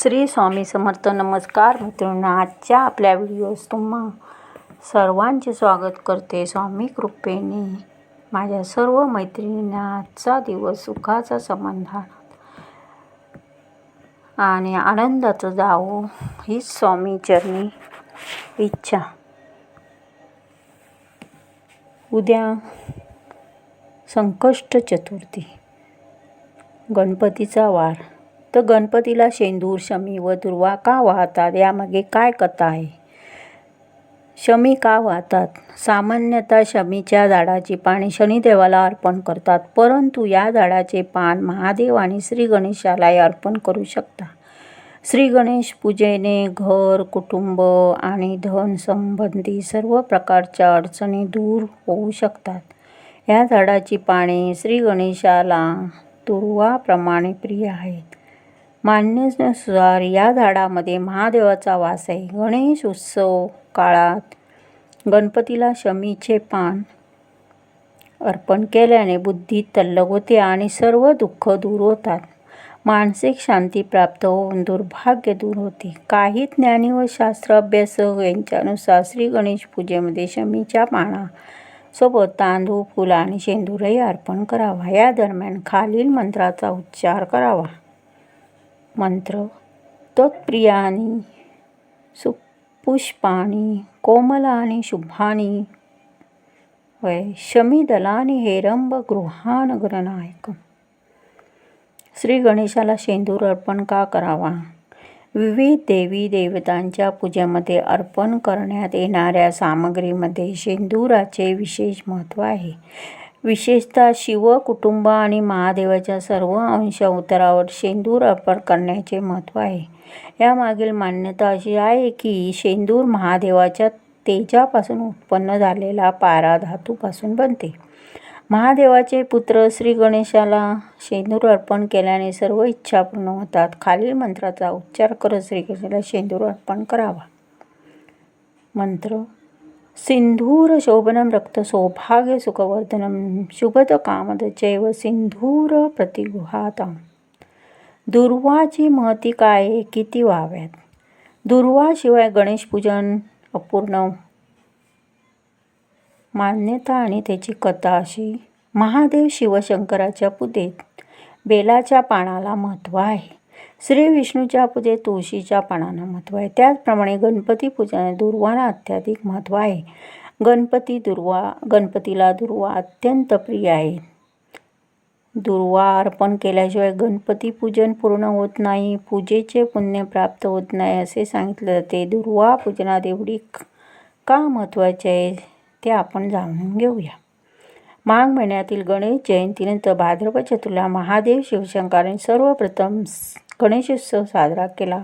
श्री स्वामी समर्थ. नमस्कार मित्रांनो आजच्या आपल्या व्हिडिओज तुम्हा सर्वांचे स्वागत करते स्वामी कृपेने. माझ्या सर्व मैत्रिणींना आजचा दिवस सुखाचा समाधान आणि आनंदाचं जावो हीच स्वामी चरणी इच्छा. उद्या संकष्ट चतुर्थी गणपतीचा वार. तर गणपतीला शेंदूर शमी व दुर्वा का वाहतात? यामागे काय कथा आहे? शमी का वाहतात? सामान्यतः शमीच्या झाडाची पाने शनिदेवाला अर्पण करतात परंतु या झाडाचे पान महादेव आणि श्री गणेशालाही अर्पण करू शकता श्री गणेश पूजेने घर कुटुंब आणि धन संबंधी सर्व प्रकारच्या अडचणी दूर होऊ शकतात. या झाडाची पाने श्री गणेशाला दुर्वाप्रमाणे प्रिय आहेत. मान्यनुसार या झाडामध्ये महादेवाचा वास आहे. गणेश उत्सव काळात गणपतीला शमीचे पान अर्पण केल्याने बुद्धी तल्लग होते आणि सर्व दुःख दूर होतात. मानसिक शांती प्राप्त होऊन दुर्भाग्य दूर होते. काही ज्ञानी व शास्त्र अभ्यासक यांच्यानुसार श्री गणेश पूजेमध्ये शमीच्या पाना सोबत तांदूळ फुलं आणि शेंदूरही अर्पण करावा. या दरम्यान खालील मंत्राचा उच्चार करावा. मंत्र तत्प्रियानी सुपुष्पाणी कोमलानि शुभानि वै शमिदलानि हेरंब गृहानगरनायकम श्री गणेशाला शेंदूर अर्पण का करावा? विविध देवी देवतांच्या पूजेमध्ये अर्पण करण्यात येणाऱ्या सामग्रीमध्ये शेंदुराचे विशेष महत्त्व आहे. विशेषतः शिव कुटुंब आणि महादेवाच्या सर्व अंश अवतारावर शेंदूर अर्पण करण्याचे महत्त्व आहे. यामागील मान्यता अशी आहे की शेंदूर महादेवाच्या तेजापासून उत्पन्न झालेला पारा धातूपासून बनते. महादेवाचे पुत्र श्री गणेशाला शेंदूर अर्पण केल्याने सर्व इच्छा पूर्ण होतात. खालील मंत्राचा उच्चार करत श्रीकृष्णाला शेंदूर अर्पण करावा. मंत्र सिंधूर शोभनम रक्त सौभाग्य सुखवर्धनम शुभद कामद जैव सिंधूर प्रतिगृहातम। दुर्वाची महती काय किती व्हाव्यात? दुर्वाशिवाय गणेश पूजन अपूर्ण. मान्यता आणि त्याची कथा अशी महादेव शिवशंकराच्या पुदेत बेलाच्या पानाला महत्त्व आहे. श्री विष्णूच्या पूजेत तुळशीच्या पानांना महत्त्व आहे. त्याचप्रमाणे गणपती पूजनात दुर्वाला अत्याधिक महत्त्व आहे. गणपती दुर्वा गणपतीला दुर्वा अत्यंत प्रिय आहे. दुर्वा अर्पण केल्याशिवाय गणपती पूजन पूर्ण होत नाही पूजेचे पुण्य प्राप्त होत नाही असे सांगितले जाते. दुर्वा पूजनात एवढी का महत्त्वाचे आहे ते आपण जाणून घेऊया. माघ महिन्यातील गणेश जयंतीनंतर भाद्रपद चतुर्ला महादेव शिवशंकरांनी सर्वप्रथम गणेशोत्सव साजरा केला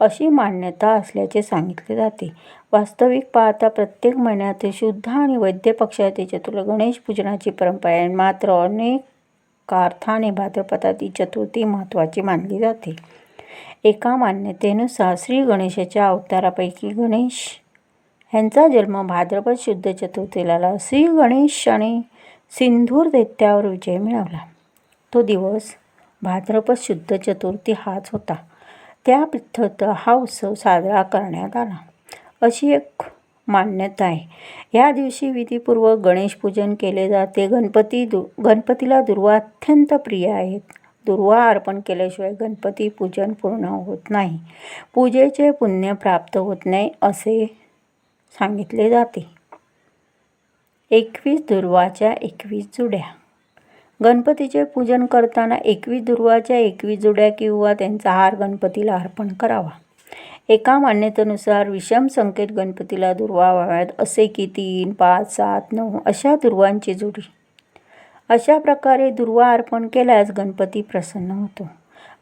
अशी मान्यता असल्याचे सांगितले जाते. वास्तविक पाहता प्रत्येक महिन्यातील शुद्ध आणि वैद्य पक्षातील चतुर्थ गणेश पूजनाची परंपरा आहे मात्र अनेक अर्थाने भाद्रपदातील चतुर्थी महत्त्वाची मानली जाते. एका मान्यतेनुसार श्री गणेशाच्या अवतारापैकी गणेश ह्यांचा जन्म भाद्रपद शुद्ध चतुर्थीला श्री गणेशाने सिंधूर दैत्यावर विजय मिळवला. तो दिवस भाद्रपद शुद्ध चतुर्थी हाच होता. त्या पिथत हा उत्सव साजरा करण्यात आला. अशी एक मान्यता आहे. या दिवशी विधीपूर्वक गणेश पूजन केले जाते. गणपती दु गणपतीला दुर्वा अत्यंत प्रिय आहेत. दुर्वा अर्पण केल्याशिवाय गणपती पूजन पूर्ण होत नाही. पूजेचे पुण्य प्राप्त होत नाही असे सांगितले जाते. एकवीस दुर्वाच्या एकवीस जुड्या. गणपतीचे पूजन करताना एकवीस दुर्वाच्या एकवीस जुड्या किंवा त्यांचा हार गणपतीला अर्पण करावा. एका मान्यतेनुसार विषम संकेत गणपतीला दुर्वा व्हाव्यात असे की तीन पाच सात नऊ अशा दुर्वांची जुडी. अशा प्रकारे दुर्वा अर्पण केल्यास गणपती प्रसन्न होतो.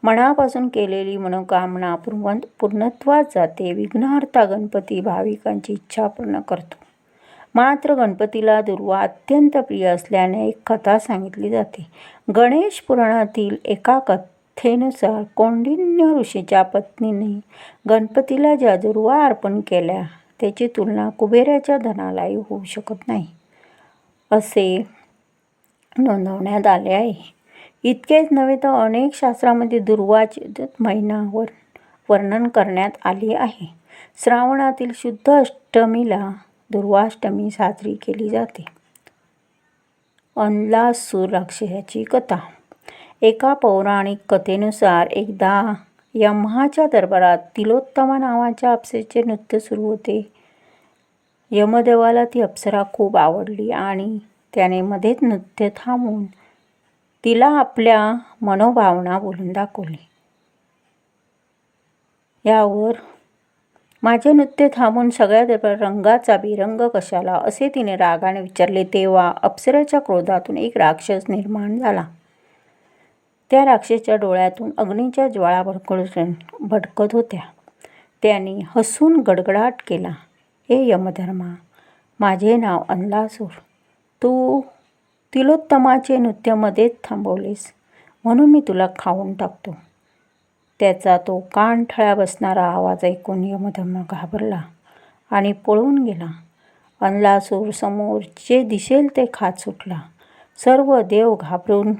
मनापासून केलेली मनोकामना पूर्ण पूर्णत्वात जाते. विघ्नहर्ता गणपती भाविकांची इच्छा पूर्ण करतो. मात्र गणपतीला दुर्वा अत्यंत प्रिय असल्याने एक कथा सांगितली जाते. गणेश पुराणातील एका कथेनुसार कौंडिन्य ऋषीच्या पत्नीने गणपतीला ज्या दुर्वा अर्पण केल्या त्याची तुलना कुबेराच्या धनालाही होऊ शकत नाही असे नोंदवण्यात आले आहे. इतकेच नव्हे तर अनेक शास्त्रामध्ये दुर्वाचे महिनावर वर्णन करण्यात आले आहे. श्रावणातील शुद्ध अष्टमीला दुर्वाष्टमी साजरी केली जाते. अनलासूर राक्षसाची कथा. एका पौराणिक कथेनुसार एकदा यमहाच्या दरबारात तिलोत्तमा नावाच्या अप्सरेचे नृत्य सुरू होते. यमदेवाला ती अप्सरा खूप आवडली आणि त्याने मध्येच नृत्य थांबवून तिला आपल्या मनोभावना बोलून दाखवली. यावर माझे नृत्य थांबून सगळ्या दरबार रंगाचा बिरंग कशाला असे तिने रागाने विचारले. तेव्हा अप्सरेच्या क्रोधातून एक राक्षस निर्माण झाला. त्या राक्षसच्या डोळ्यातून अग्नीच्या ज्वाळा भडकड भडकत होत्या. त्याने हसून गडगडाट केला. हे यमधर्मा माझे नाव अनलासूर तू तिलोत्तमाचे नृत्य मध्येच थांबवलेस. म्हणून मी तुला खाऊन टाकतो. त्याचा तो कानठळ्या बसणारा आवाज ऐकून यमधर्म घाबरला आणि पळून गेला. अनलासूर समोर जे दिसेल ते खात सुटला. सर्व देव घाबरून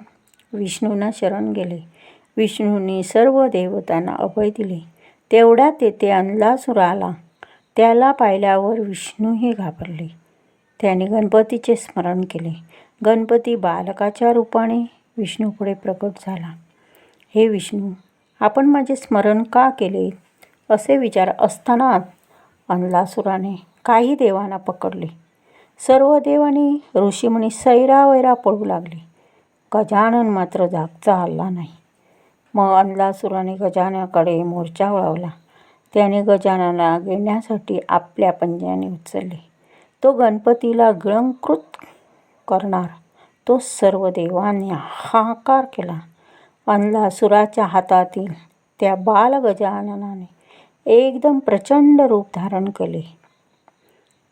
विष्णूंना शरण गेले. विष्णूंनी सर्व देवतांना अभय दिले. तेवढ्यात तेथे अनलासूर आला. त्याला पाहिल्यावर विष्णूही घाबरले. त्याने गणपतीचे स्मरण केले. गणपती बालकाच्या रूपाने विष्णूपुढे प्रकट झाला. हे विष्णू आपण माझे स्मरण का केले? असे विचार असताना अनलासुराने काही देवांना पकडले. सर्व देवांनी ऋषीमुनी सैरावैरा पळू लागले. गजानन मात्र जागचा हल्ला नाही. मग अनलासुराने गजाननाकडे मोर्चा वळवला. त्याने गजाननाला घेण्यासाठी आपल्या पंजाने उचलले. तो गणपतीला गिळंकृत करणार. तो सर्व देवांनी हाकार केला. अनलासुराच्या हातातील त्या बाल गजाननाने एकदम प्रचंड रूप धारण केले.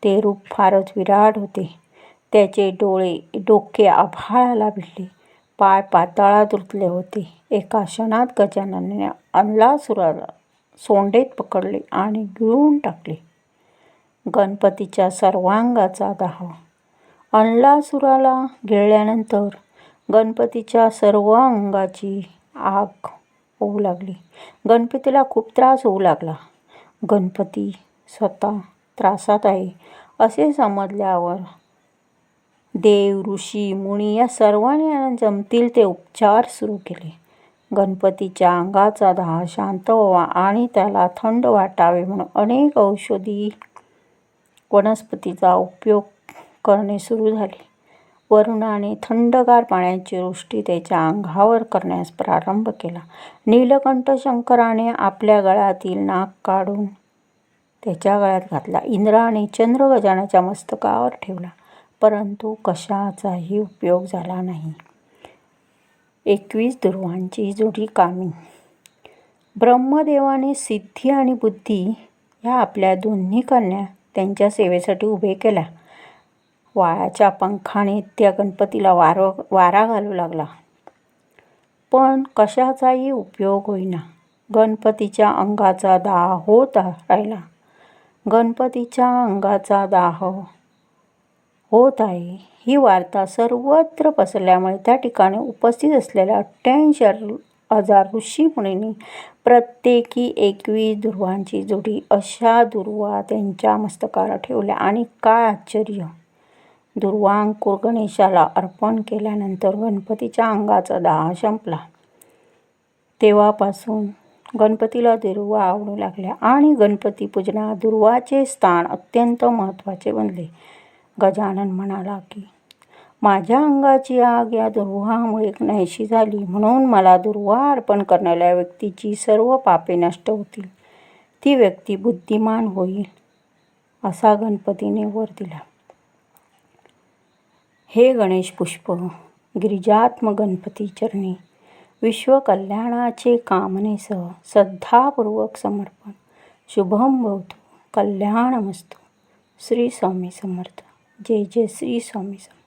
ते रूप फारच विराट होते. त्याचे डोळे डोके आभाळाला भिडले. पाय पाताळात रुतले होते. एका क्षणात गजाननाने अनलासुराला सोंडेत पकडले आणि गिळून टाकले. गणपतीच्या सर्वांगाचा दाह. अनलासुराला गिळल्यानंतर गणपतीच्या सर्व अंगाची आग होऊ लागली. गणपतीला खूप त्रास होऊ लागला. गणपती स्वतः त्रासात आहे असे समजल्यावर देव ऋषी मुनी या सर्वांनी जमतील ते उपचार सुरू केले. गणपतीच्या अंगाचा दाह शांत व्हावा आणि त्याला थंड वाटावे म्हणून अनेक औषधी वनस्पतीचा उपयोग करणे सुरू झाले. वरुणाने थंडगार पाण्याची वृष्टी त्याच्या अंगावर करण्यास प्रारंभ केला. नीलकंठ शंकराने आपल्या गळ्यातील नाक काढून त्याच्या गळ्यात घातला. इंद्राने चंद्र गजानाच्या मस्तकावर ठेवला. परंतु कशाचाही उपयोग झाला नाही. एकवीस ध्रुवांची जोडी कामी. ब्रह्मदेवाने सिद्धी आणि बुद्धी ह्या आपल्या दोन्ही कन्या त्यांच्या सेवेसाठी उभे केल्या. वाळाच्या पंखाने त्या गणपतीला वार वारा घालू लागला. पण कशाचाही उपयोग होईना. गणपतीच्या अंगाचा दाह होत राहिला. गणपतीच्या अंगाचा दाह होत आहे ही वार्ता सर्वत्र पसरल्यामुळे त्या ठिकाणी उपस्थित असलेल्या अठ्ठ्याऐंशी हजार ऋषीमुनींनी प्रत्येकी एकवीस दुर्वांची जोडी अशा दुर्वा त्यांच्या मस्तकाला ठेवल्या आणि काय आश्चर्य! दुर्वांकूर गणेशाला अर्पण केल्यानंतर गणपतीच्या अंगाचा दाह संपला. तेव्हापासून गणपतीला दुर्वा आवडू लागल्या आणि गणपती पूजनात दुर्वाचे स्थान अत्यंत महत्त्वाचे बनले. गजानन म्हणाला की माझ्या अंगाची आग या दुर्वामुळे नाहीशी झाली. म्हणून मला दुर्वा अर्पण करणाऱ्या व्यक्तीची सर्व पापे नष्ट होतील. ती व्यक्ती बुद्धिमान होईल असा गणपतीने वर दिला. हे गणेश पुष्प गिरिजात्म गणपती चरणी विश्वकल्याणाचे कामनेसह श्रद्धापूर्वक समर्पण शुभम भवतो कल्याणमस्तू श्री स्वामी समर्थ. जय जय श्री स्वामी समर्थ.